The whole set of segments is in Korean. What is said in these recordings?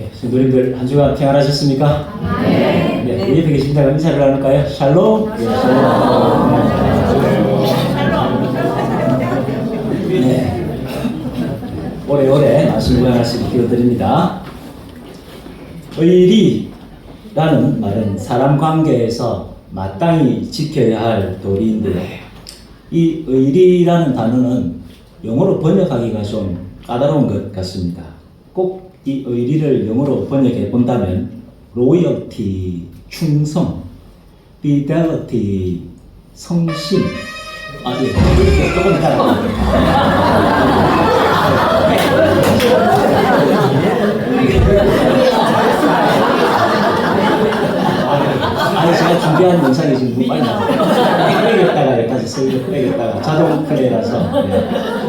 네, 성도님들 한 주간 평안하셨습니까? 네. 네, 우리 계신 자가 인사를 나눌까요? 샬롬. 네, 샬롬. 네. 오래오래 말씀 구현하시기 기도드립니다. 의리라는 말은 사람 관계에서 마땅히 지켜야 할 도리인데요. 이 의리라는 단어는 영어로 번역하기가 좀 까다로운 것 같습니다. 꼭 이 의리를 영어로 번역해 본다면 로열티, 충성, fidelity, 성심. 아, 예. 조금. 아니 제가 준비한 영상이 지금 너무 빨리 나와요. 빼겠다가 여기까지 슬쩍 빼겠다가 자동 플레이라서 네.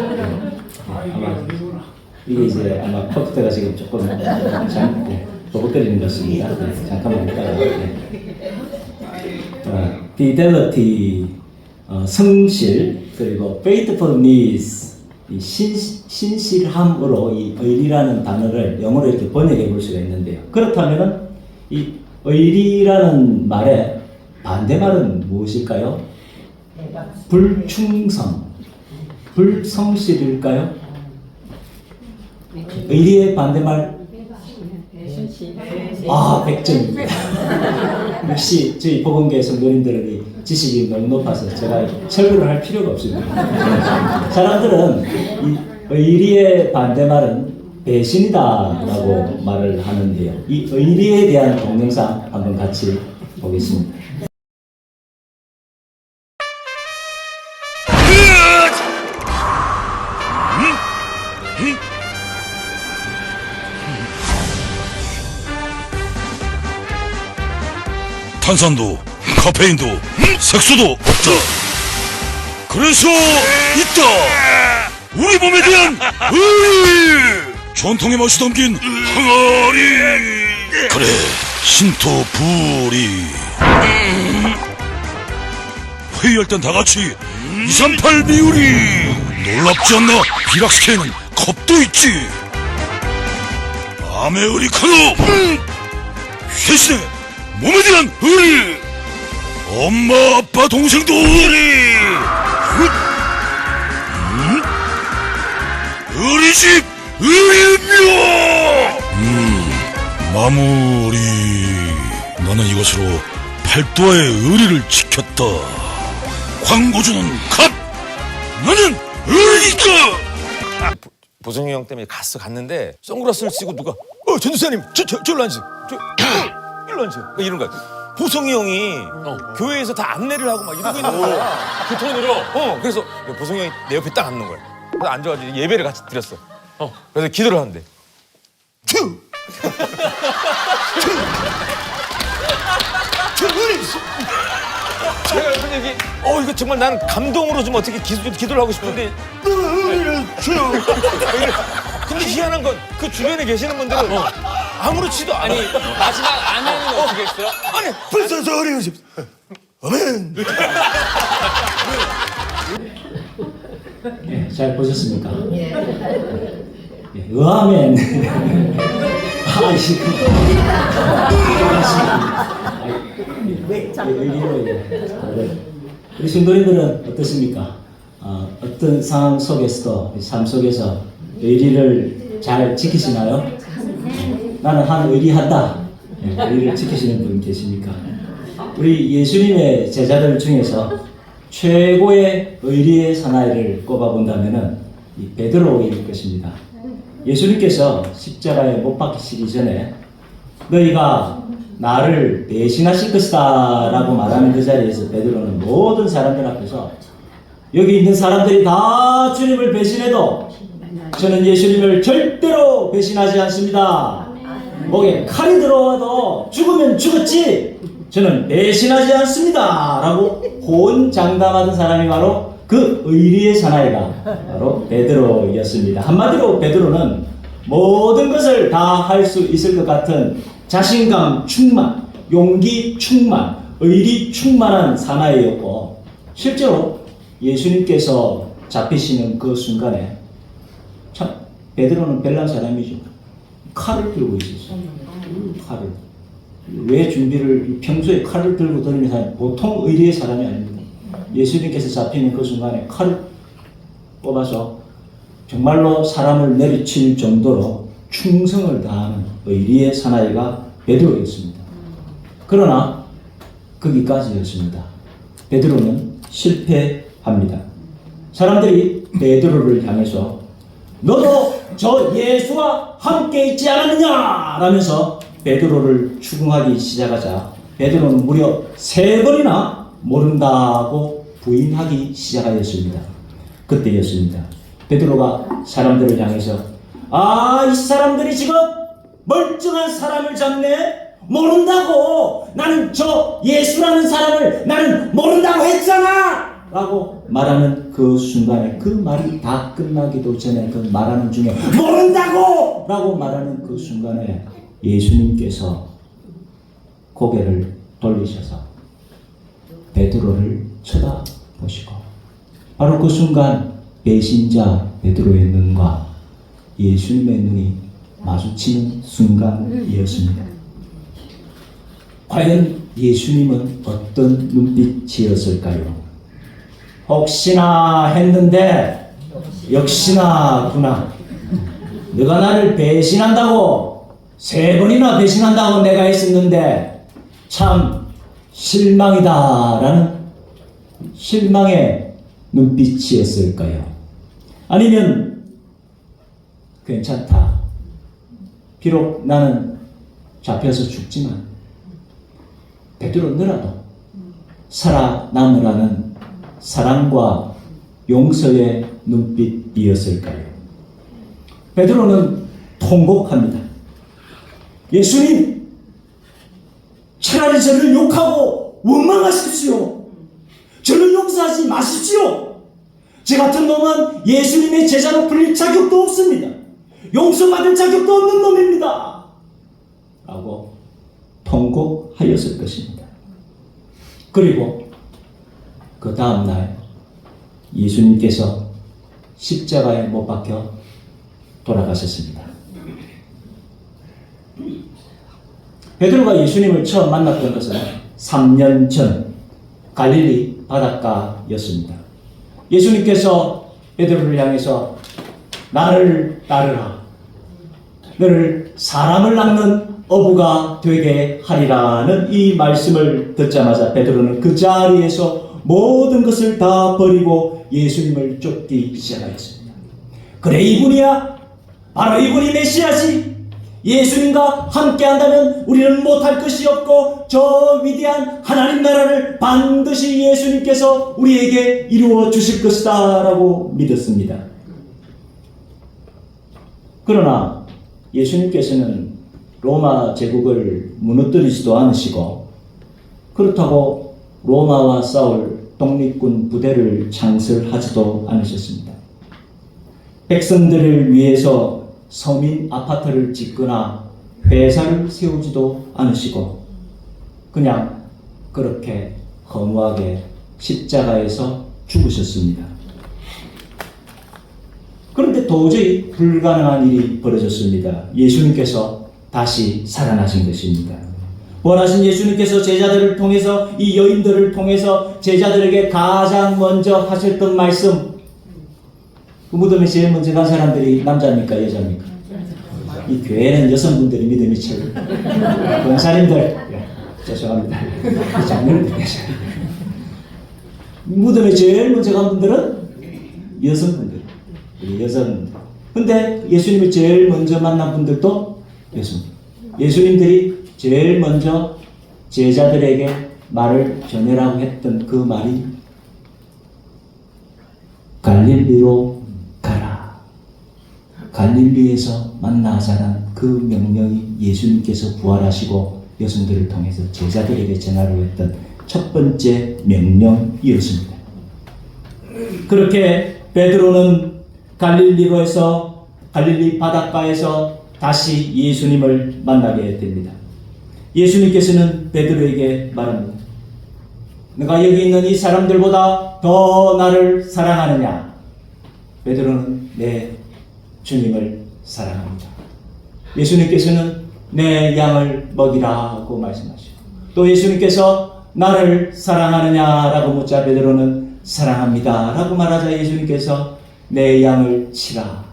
이게 이제 아마 컴퓨터가 지금 조금 잠 네, 버벅거리는 것 같습니다. 네, 잠깐만 있다가 네. 어, fidelity 어, 성실 그리고 faithfulness 이 신, 신실함으로 이 의리라는 단어를 영어로 이렇게 번역해 볼 수가 있는데요. 그렇다면은 이 의리라는 말의 반대말은 무엇일까요? 불충성, 불성실일까요? 의리의 반대말 아, 100점입니다. 역시 저희 보건교회 성도님들의 지식이 너무 높아서 제가 설교를 할 필요가 없습니다. 사람들은 이 의리의 반대말은 배신이다라고 말을 하는데요. 이 의리에 대한 동영상 한번 같이 보겠습니다. 탄산도 카페인도 색소도 없다. 그래서 있다. 우리 몸에 대한 의리. 전통의 맛이 담긴 항아리. 그래 신토 부리. 회의할 땐 다 같이 238 미우리. 놀랍지 않나? 비락스케에는 컵도 있지. 아메리카노. 대신에 몸에 대한 의리 엄마 아빠 동생도 의리 음? 의리집 의리며. 음 마무리. 나는 이것으로 팔도의 의리를 지켰다. 광고주는 컷 나는 의리다. 보성이 형 때문에 갔어 갔는데 선글라스를 쓰고 누가 어 전도사님 저, 저, 저로 앉으세요. 저, 일로 앉으세요 뭐 이런 거야 보성이 형이 교회에서 다 안내를 하고 막 이러고 있는 거야. 그 톤으로? 어 그래서 보성이 형이 내 옆에 딱 앉는 거야. 그래서 앉아가지고 예배를 같이 드렸어. 어. 그래서 기도를 하는데. 투 제가 무슨 얘기? 어 이거 정말 나는 감동으로 좀 어떻게 기, 기도를 하고 싶은데. 근데 희한한 건 그 주변에 계시는 분들은 아무렇지도 않아. 아니 마지막 아멘은 어떻게 했어요? 아니 불사 소리 아멘. 네, 잘 보셨습니까? 예. 아. 왜 의리로 네. 우리 신도님들은 어떻습니까? 어, 어떤 상황 속에서도 삶 속에서 의리를 잘 지키시나요? 네. 나는 한 의리한다. 네, 의리를 지키시는 분 계십니까? 우리 예수님의 제자들 중에서 최고의 의리의 사나이를 꼽아본다면은 이 베드로일 것입니다. 예수님께서 십자가에 못 박히시기 전에 너희가 나를 배신하실 것이다 라고 말하는 그 자리에서 베드로는 모든 사람들 앞에서 여기 있는 사람들이 다 주님을 배신해도 저는 예수님을 절대로 배신하지 않습니다. 목에 칼이 들어와도 죽으면 죽었지 저는 배신하지 않습니다. 라고 호언장담하던 사람이 바로 그 의리의 사나이가 바로 베드로였습니다. 한마디로 베드로는 모든 것을 다 할 수 있을 것 같은 자신감 충만, 용기 충만, 의리 충만한 사나이였고 실제로 예수님께서 잡히시는 그 순간에 참 베드로는 별난 사람이죠. 칼을 들고 있었어요. 칼을. 왜 준비를 평소에 칼을 들고 다니는 사람 보통 의리의 사람이 아닙니다. 예수님께서 잡히는 그 순간에 칼을 뽑아서 정말로 사람을 내리칠 정도로 충성을 다하는 의리의 사나이가 베드로였습니다. 그러나 거기까지였습니다. 베드로는 실패합니다. 사람들이 베드로를 향해서 너도 저 예수와 함께 있지 않았느냐 라면서 베드로를 추궁하기 시작하자 베드로는 무려 세 번이나 모른다고 부인하기 시작하였습니다. 그때였습니다. 베드로가 사람들을 향해서 아 이 사람들이 지금 멀쩡한 사람을 잡네 모른다고 나는 저 예수라는 사람을 나는 모른다고 했잖아 라고 말하는 그 순간에 그 말이 다 끝나기도 전에 그 말하는 중에 모른다고 라고 말하는 그 순간에 예수님께서 고개를 돌리셔서 베드로를 쳐다보시고 바로 그 순간 배신자 베드로의 눈과 예수님의 눈이 마주치는 순간이었습니다. 과연 예수님은 어떤 눈빛이었을까요? 혹시나 했는데 역시나구나. 네가 나를 배신한다고 세 번이나 배신한다고 내가 했었는데 참 실망이다라는 실망의 눈빛이었을까요? 아니면 괜찮다. 비록 나는 잡혀서 죽지만 베드로 너라도 살아남으라는 사랑과 용서의 눈빛이었을까요? 베드로는 통곡합니다. 예수님, 차라리 저를 욕하고 원망하십시오. 저를 용서하지 마십시오. 제 같은 놈은 예수님의 제자로 불릴 자격도 없습니다. 용서받을 자격도 없는 놈입니다. 라고 통곡하였을 것입니다. 그리고 그 다음날 예수님께서 십자가에 못 박혀 돌아가셨습니다. 베드로가 예수님을 처음 만났던 것은 3년 전 갈릴리 바닷가였습니다. 예수님께서 베드로를 향해서 나를 따르라. 너를 사람을 낚는 어부가 되게 하리라는 이 말씀을 듣자마자 베드로는 그 자리에서 모든 것을 다 버리고 예수님을 쫓기 시작하였습니다. 그래 이분이야. 바로 이분이 메시아지. 예수님과 함께 한다면 우리는 못할 것이 없고 저 위대한 하나님 나라를 반드시 예수님께서 우리에게 이루어 주실 것이다 라고 믿었습니다. 그러나 예수님께서는 로마 제국을 무너뜨리지도 않으시고 그렇다고 로마와 싸울 독립군 부대를 창설하지도 않으셨습니다. 백성들을 위해서 서민 아파트를 짓거나 회사를 세우지도 않으시고 그냥 그렇게 허무하게 십자가에서 죽으셨습니다. 그런데 도저히 불가능한 일이 벌어졌습니다. 예수님께서 다시 살아나신 것입니다. 원하신 예수님께서 제자들을 통해서 이 여인들을 통해서 제자들에게 가장 먼저 하셨던 말씀. 그 무덤에 제일 먼저 간 사람들이 남자입니까 여자입니까? 이 교회는 여성분들이 믿음이 최고 권사님들. 예, 죄송합니다. 장면을 계셔 무덤에 제일 먼저 간 분들은 여성분들 여성분들. 근데 예수님을 제일 먼저 만난 분들도 여성 예수님들이 제일 먼저 제자들에게 말을 전해라고 했던 그 말이 갈릴리로 가라. 갈릴리에서 만나자는 그 명령이 예수님께서 부활하시고 여성들을 통해서 제자들에게 전하려고 했던 첫 번째 명령이었습니다. 그렇게 베드로는 갈릴리로에서 갈릴리 바닷가에서 다시 예수님을 만나게 됩니다. 예수님께서는 베드로에게 말합니다. 내가 여기 있는 이 사람들보다 더 나를 사랑하느냐? 베드로는 내 주님을 사랑합니다. 예수님께서는 내 양을 먹이라고 말씀하시고 또 예수님께서 나를 사랑하느냐라고 묻자 베드로는 사랑합니다라고 말하자 예수님께서 내 양을 치라.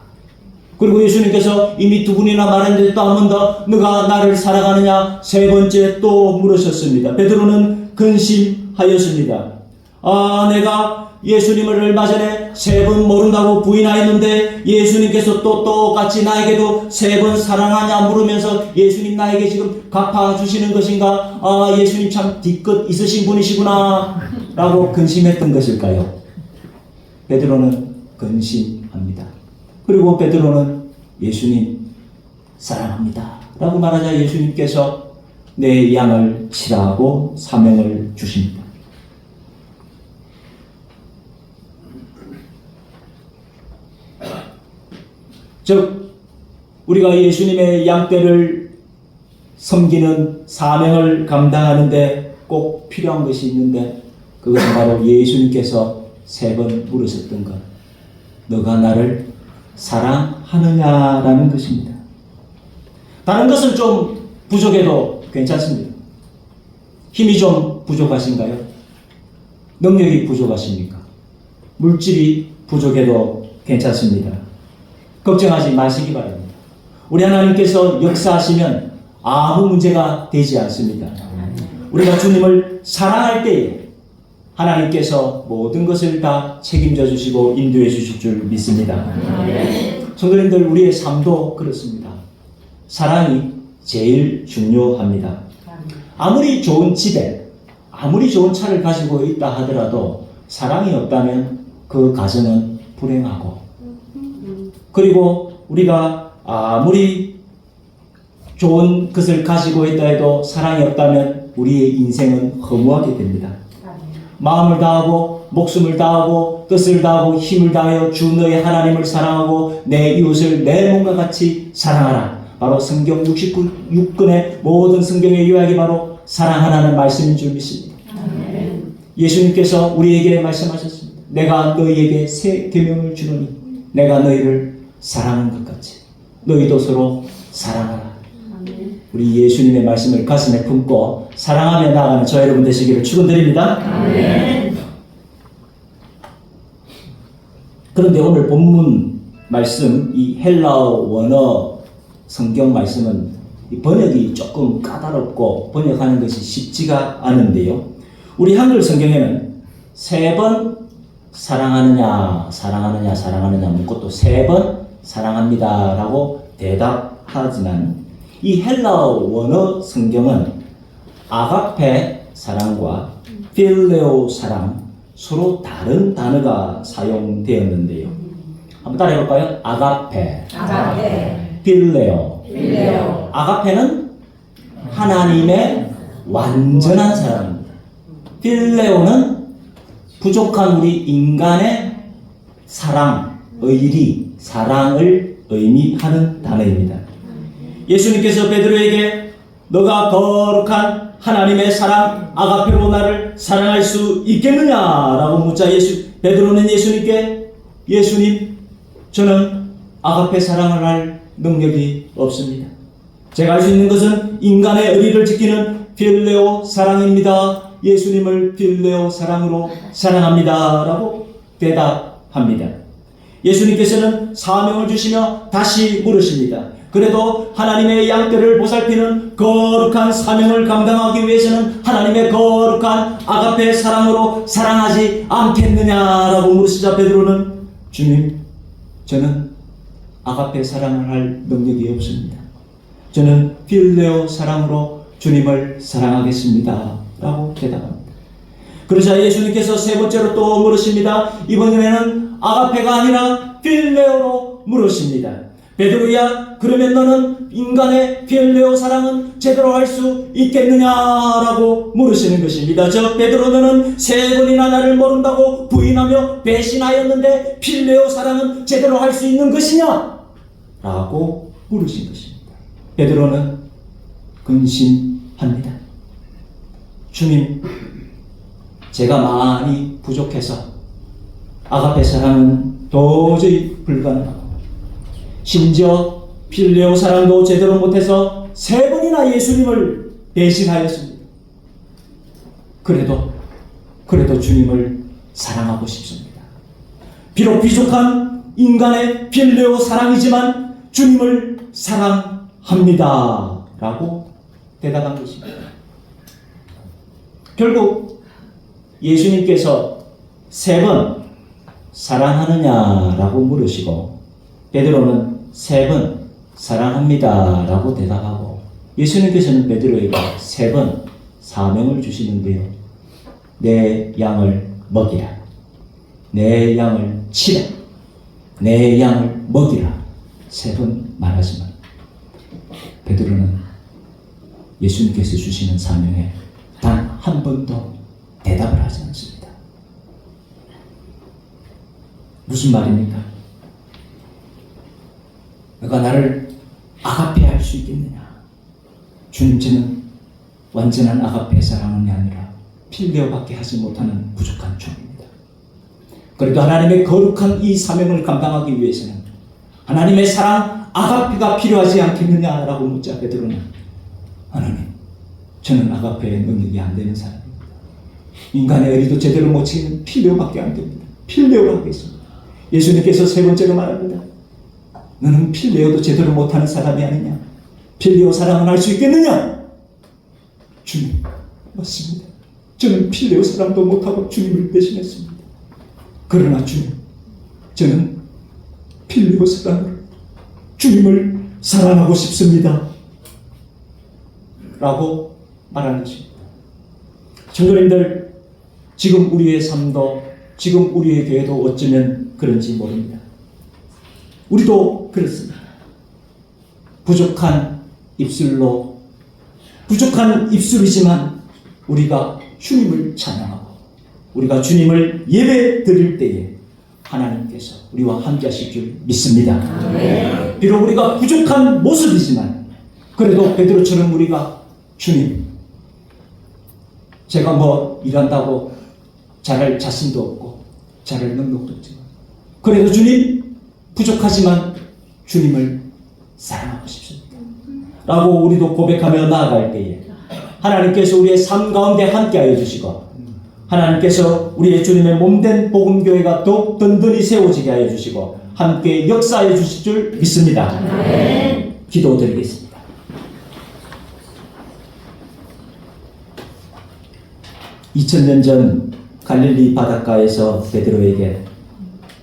그리고 예수님께서 이미 두 분이나 말했는데 또 한 번 더 너가 나를 사랑하느냐 세 번째 또 물으셨습니다. 베드로는 근심하였습니다. 아 내가 예수님을 얼마 전에 세 번 모른다고 부인하였는데 예수님께서 또 똑같이 나에게도 세 번 사랑하냐 물으면서 예수님 나에게 지금 갚아주시는 것인가 아 예수님 참 뒤끝 있으신 분이시구나 라고 근심했던 것일까요? 베드로는 근심합니다. 그리고 베드로는 예수님 사랑합니다. 라고 말하자 예수님께서 내 양을 치라고 사명을 주십니다. 즉, 우리가 예수님의 양떼를 섬기는 사명을 감당하는데 꼭 필요한 것이 있는데 그것은 바로 예수님께서 세 번 물으셨던 것. 너가 나를 사랑하느냐라는 것입니다. 다른 것은 좀 부족해도 괜찮습니다. 힘이 좀 부족하신가요? 능력이 부족하십니까? 물질이 부족해도 괜찮습니다. 걱정하지 마시기 바랍니다. 우리 하나님께서 역사하시면 아무 문제가 되지 않습니다. 우리가 주님을 사랑할 때에 하나님께서 모든 것을 다 책임져 주시고 인도해 주실 줄 믿습니다. 성도님들 우리의 삶도 그렇습니다. 사랑이 제일 중요합니다. 아무리 좋은 집에 아무리 좋은 차를 가지고 있다 하더라도 사랑이 없다면 그 가정은 불행하고 그리고 우리가 아무리 좋은 것을 가지고 있다 해도 사랑이 없다면 우리의 인생은 허무하게 됩니다. 마음을 다하고 목숨을 다하고 뜻을 다하고 힘을 다하여 주 너의 하나님을 사랑하고 내 이웃을 내 몸과 같이 사랑하라. 바로 성경 69권의 모든 성경의 요약이 바로 사랑하라는 말씀인 줄 믿습니다. 예수님께서 우리에게 말씀하셨습니다. 내가 너희에게 새 계명을 주노니 내가 너희를 사랑한 것 같이 너희도 서로 사랑하라. 우리 예수님의 말씀을 가슴에 품고 사랑하며 나아가는 저 여러분 되시기를 축원드립니다. 그런데 오늘 본문 말씀 이 헬라어 원어 성경 말씀은 이 번역이 조금 까다롭고 번역하는 것이 쉽지가 않은데요. 우리 한글 성경에는 세 번 사랑하느냐, 사랑하느냐, 사랑하느냐 묻고 또 세 번 사랑합니다라고 대답하지만 이 헬라어 원어 성경은 아가페 사랑과 필레오 사랑 서로 다른 단어가 사용되었는데요. 한번 따라해 볼까요? 아가페, 아가페, 필레오. 빌레오, 아가페는 하나님의 완전한 사랑입니다. 필레오는 부족한 우리 인간의 사랑, 의리, 사랑을 의미하는 단어입니다. 예수님께서 베드로에게 너가 거룩한 하나님의 사랑 아가페로 나를 사랑할 수 있겠느냐라고 묻자 예수 베드로는 예수님께 예수님 저는 아가페 사랑을 할 능력이 없습니다. 제가 할 수 있는 것은 인간의 의리를 지키는 필레오 사랑입니다. 예수님을 필레오 사랑으로 사랑합니다라고 대답합니다. 예수님께서는 사명을 주시며 다시 물으십니다. 그래도 하나님의 양떼를 보살피는 거룩한 사명을 감당하기 위해서는 하나님의 거룩한 아가페 사랑으로 사랑하지 않겠느냐라고 물으시자 베드로는 주님 저는 아가페 사랑을 할 능력이 없습니다. 저는 필레오 사랑으로 주님을 사랑하겠습니다. 라고 대답합니다. 그러자 예수님께서 세 번째로 또 물으십니다. 이번에는 아가페가 아니라 필레오로 물으십니다. 베드로야, 그러면 너는 인간의 필레오 사랑은 제대로 할 수 있겠느냐라고 물으시는 것입니다. 저 베드로 너는 세 번이나 나를 모른다고 부인하며 배신하였는데 필레오 사랑은 제대로 할 수 있는 것이냐? 라고 물으신 것입니다. 베드로는 근심합니다. 주님, 제가 많이 부족해서 아가페 사랑은 도저히 불가능하고 심지어 필레오 사랑도 제대로 못해서 세 번이나 예수님을 배신하였습니다. 그래도 그래도 주님을 사랑하고 싶습니다. 비록 부족한 인간의 필레오 사랑이지만 주님을 사랑합니다. 라고 대답한 것입니다. 결국 예수님께서 세 번 사랑하느냐라고 물으시고 베드로는 세 번 사랑합니다 라고 대답하고 예수님께서는 베드로에게 세 번 사명을 주시는데요. 내 양을 먹이라. 내 양을 치라. 내 양을 먹이라. 세 번 말하지만 베드로는 예수님께서 주시는 사명에 단 한 번도 대답을 하지 않습니다. 무슨 말입니까? 너가 나를 아가페 할 수 있겠느냐? 저는 완전한 아가페 사랑이 아니라 필레어밖에 하지 못하는 부족한 종입니다. 그래도 하나님의 거룩한 이 사명을 감당하기 위해서는 하나님의 사랑 아가페가 필요하지 않겠느냐라고 묻자 베드로는 하나님 저는 아가페의 능력이 안 되는 사람입니다. 인간의 의리도 제대로 못 지키는 필레오밖에 안 됩니다. 필레오라고 했습니다. 예수님께서 세 번째로 말합니다. 너는 필레오도 제대로 못하는 사람이 아니냐? 필레오 사랑을 할 수 있겠느냐? 주님, 맞습니다. 저는 필레오 사랑도 못하고 주님을 배신했습니다. 그러나 주님, 저는 필레오 사랑을 주님을 사랑하고 싶습니다. 라고 말하는 것입니다. 청교님들, 지금 우리의 삶도, 지금 우리의 교회도 어쩌면 그런지 모릅니다. 우리도 그렇습니다. 부족한 입술로, 부족한 입술이지만 우리가 주님을 찬양하고, 우리가 주님을 예배 드릴 때에 하나님께서 우리와 함께 하실 줄 믿습니다. 비록 우리가 부족한 모습이지만, 그래도 베드로처럼 우리가 주님, 제가 뭐 일한다고 잘할 자신도 없고 잘할 능력도 없지만 그래도 주님 부족하지만 주님을 사랑하고 싶습니다. 라고 우리도 고백하며 나아갈 때에 하나님께서 우리의 삶 가운데 함께하여 주시고 하나님께서 우리의 주님의 몸된 복음교회가 더욱 든든히 세워지게 하여 주시고 함께 역사하여 주실 줄 믿습니다. 기도드리겠습니다. 이천 년전 갈릴리 바닷가에서 베드로에게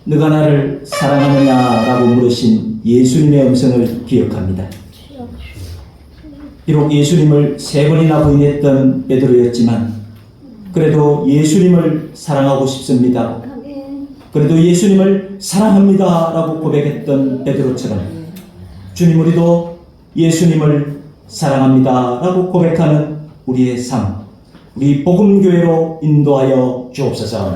너가 나를 사랑하느냐라고 물으신 예수님의 음성을 기억합니다. 비록 예수님을 세 번이나 부인했던 베드로였지만 그래도 예수님을 사랑하고 싶습니다. 그래도 예수님을 사랑합니다라고 고백했던 베드로처럼 주님 우리도 예수님을 사랑합니다라고 고백하는 우리의 삶 우리 복음교회로 인도하여 주옵소서.